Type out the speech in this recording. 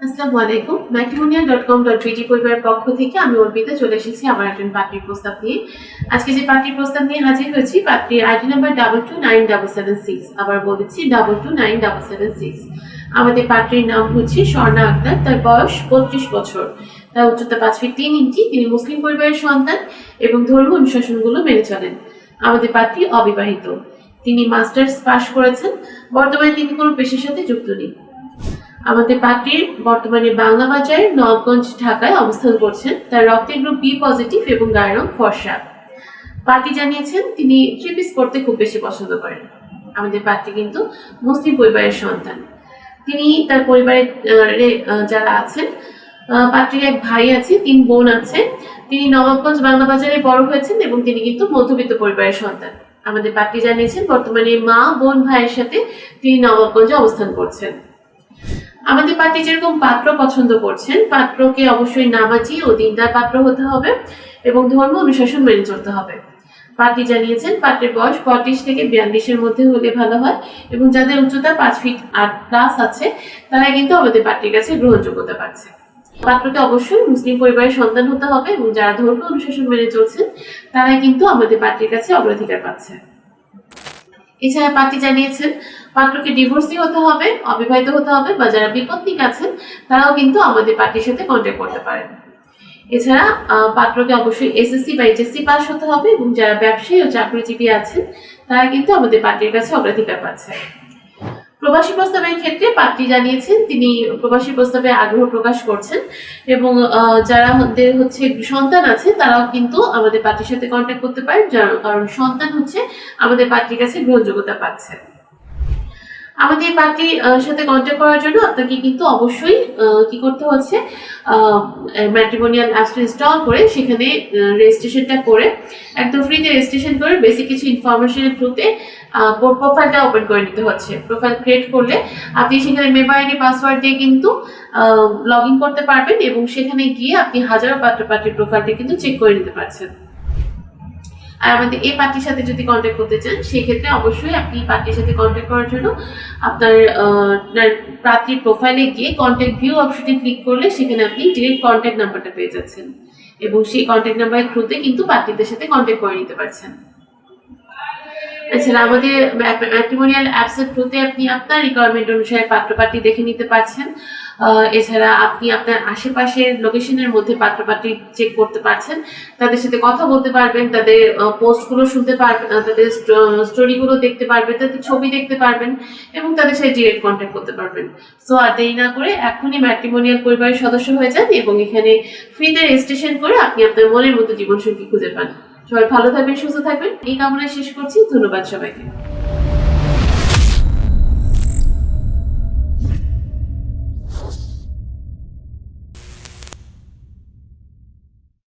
আসসালামু আলাইকুম। Matrimonial dot com dot BD পরিবারের পক্ষ থেকে আমি অর্পিতা চলে এসেছি আমার একজন পাত্রীর প্রস্তাব নিয়ে। আজকে যে পাত্রীর প্রস্তাব নিয়ে হাজির হয়েছি পাত্রীর ID number double two nine double seven six আবার বলেছি double two nine double seven six আমাদের পাত্রীর নাম হচ্ছে স্বর্ণা আক্তার। তার বয়স বত্রিশ বছর। তার উচ্চতা পাঁচ ফিট তিন ইঞ্চি। তিনি মুসলিম পরিবারের সন্তান এবং ধর্ম অনুশাসনগুলো মেনে চলেন। আমাদের পাত্রী অবিবাহিত। তিনি মাস্টার্স পাশ করেছেন। বর্তমানে তিনি কোনো পেশার সাথে যুক্ত নেই। আমাদের পাত্রীর বর্তমানে বাংলা বাজার নবগঞ্জ ঢাকায় অবস্থান করছেন তার রক্তের গ্রুপ বি পজিটিভ এবং গায়ের রং ফর্সা। পার্টি জানিয়েছেন তিনি থ্রি পিস পড়তে খুব বেশি পছন্দ করেন। আমাদের পাত্রী কিন্তু মুসলিম পরিবারের সন্তান। তিনি তার পরিবারের আহ, রে- আহ, যারা আছেন পাত্রীর এক ভাই আছে তিন বোন আছে। তিনি নবাবগঞ্জ বাংলা বাজারে বড় হয়েছেন এবং তিনি কিন্তু মধ্যবিত্ত পরিবারের সন্তান। আমাদের পাত্রী জানিয়েছেন বর্তমানে মা বোন ভাইয়ের সাথে তিনি নবাবগঞ্জে অবস্থান করছেন। আমাদের পার্টি যেরকম পাত্র পছন্দ করছেন, পাত্রকে অবশ্যই নামাজি ও দিনদার পাত্র হতে হবে এবং ধর্ম অনুশাসন মেনে চলতে হবে। পার্টি জানিয়েছেন, পাত্রের বয়স পঁয়ত্রিশ থেকে বিয়াল্লিশের মধ্যে হলে ভালো হয় এবং যাদের উচ্চতা পাঁচ ফিট আট প্লাস আছে তারা কিন্তু আমাদের পার্টির কাছে গ্রহণযোগ্যতা পাচ্ছে। পাত্রকে অবশ্যই মুসলিম পরিবারের সন্তান হতে হবে এবং যারা ধর্ম অনুশাসন মেনে চলছেন, তারাই কিন্তু আমাদের পার্টির কাছে অগ্রাধিকার পাচ্ছে। এছাড়া পার্টি জানিয়েছেন, পাত্রকে ডিভোর্সি হতে হবে, অবিবাহিত হতে হবে বা যারা বিপত্নিক আছেন, তারাও কিন্তু আমাদের পার্টির সাথে কন্ট্যাক্ট করতে পারেন। এছাড়া পাত্রকে অবশ্যই এসএসসি বা এইচএসসি পাস হতে হবে এবং যারা ব্যবসায়ী ও চাকরিজীবী আছেন, তারা কিন্তু আমাদের পার্টির কাছে অগ্রাধিকার পাচ্ছে প্রবাসী প্রস্তাবের ক্ষেত্রে পাত্রী জানিয়েছেন, তিনি প্রবাসী প্রস্তাবে আগ্রহ প্রকাশ করছেন এবং যারা হচ্ছে সন্তান আছে, তারাও কিন্তু আমাদের পার্টির সাথে কন্ট্যাক্ট করতে পারেন কারণ সন্তান হচ্ছে আমাদের পার্টির কাছে গ্রহণযোগ্যতা পাচ্ছে। আমাদের পার্টির সাথে কন্ট্যাক্ট করার জন্য আপনাকে কিন্তু অবশ্যই কি করতে হচ্ছে ম্যাট্রিমোনিয়াল অ্যাপসটা ইনস্টল করে সেখানে রেজিস্ট্রেশনটা করে, একদম ফ্রিতে রেজিস্ট্রেশন করে বেসিক কিছু ইনফরমেশনের থ্রুতে প্রোফাইলটা ওপেন করে নিতে হচ্ছে। প্রোফাইল ক্রিয়েট করলে আপনি সেখানে মেম্বার আইডি পাসওয়ার্ড দিয়ে কিন্তু লগ ইন করতে পারবেন এবং সেখানে গিয়ে আপনি হাজারো পাত্র পাত্রীর প্রোফাইলটা কিন্তু চেক করে নিতে পারছেন। আর আমাদের এই পার্টির সাথে যদি কন্ট্যাক্ট করতে চান, সেক্ষেত্রে অবশ্যই আপনি পার্টির সাথে কন্ট্যাক্ট করার জন্য আপনার প্রার্থীর প্রোফাইলে গিয়ে কন্ট্যাক্ট ভিউ অপশনে ক্লিক করলে সেখানে আপনি ডিরেক্ট কন্ট্যাক্ট নাম্বারটা পেয়ে যাচ্ছেন। এবং সেই কন্ট্যাক্ট নাম্বারের থ্রুতে কিন্তু পার্টিদের সাথে কন্ট্যাক্ট করে নিতে পারছেন। এছাড়া আমাদের ম্যাট্রিমোনিয়াল অ্যাপসের থ্রুতে আপনি আপনার রিকোয়ারমেন্ট অনুসারে পাত্র পাত্রী দেখে নিতে পারছেন। এছাড়া আপনি আপনার আশেপাশের লোকেশনের মধ্যে পাত্র পাত্রী চেক করতে পারছেন। তাদের সাথে কথা বলতে পারবেন, তাদের পোস্টগুলো শুনতে পারবেন তাদের স্টোরিগুলো দেখতে পারবেন, তাদের ছবি দেখতে পারবেন এবং তাদের সাথে ডিরেক্ট কন্ট্যাক্ট করতে পারবেন। সো আর দেরি না করে এখনই ম্যাট্রিমোনিয়াল পরিবারের সদস্য হয়ে যান এবং এখানে ফ্রিতে রেজিস্ট্রেশন করে আপনি আপনার মনের মতো জীবনসঙ্গী খুঁজে পান। সবাই ভালো থাকবেন সুস্থ থাকবেন। এই কামনায় শেষ করছি। ধন্যবাদ সবাইকে।